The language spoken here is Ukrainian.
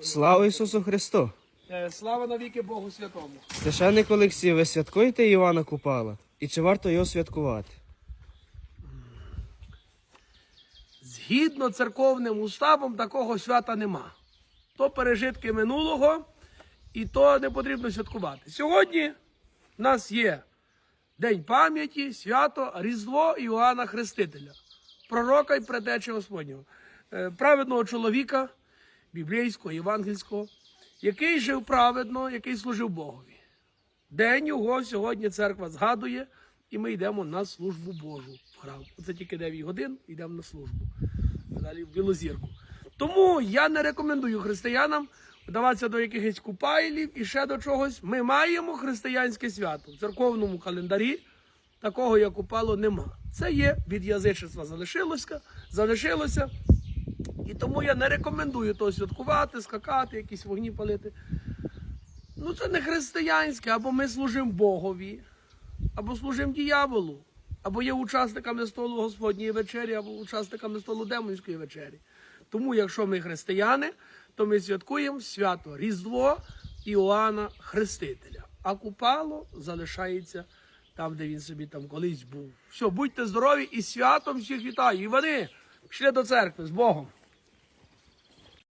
Слава Ісусу Христу! Е, Слава навіки Богу Святому. Священник Олексій, ви святкуєте Івана Купала? І чи варто його святкувати? Згідно церковним уставом такого свята нема. То пережитки минулого, і то не потрібно святкувати. Сьогодні в нас є День пам'яті, свято, Різдво Іоанна Хрестителя, пророка і предтечі Господнього, е, праведного чоловіка, біблійського, євангельського, який жив праведно, який служив Богові. День його сьогодні церква згадує, і ми йдемо на службу Божу в храм. Це тільки 9 годин, йдемо на службу. Далі в Білозірку. Тому я не рекомендую християнам вдаватися до якихось купайлів і ще до чогось. Ми маємо християнське свято. В церковному календарі такого як купало нема. Це є від язичества залишилося, залишилося. І тому я не рекомендую того святкувати, скакати, якісь вогні палити. Ну, це не християнське, або ми служимо Богові, або служимо діяволу, або є учасниками столу Господньої вечері, або учасниками столу демонської вечері. Тому, якщо ми християни, то ми святкуємо свято Різдво Іоанна Хрестителя. А купало залишається там, де він собі там колись був. Все, будьте здорові і святом всіх вітаю. І вони пішли до церкви з Богом.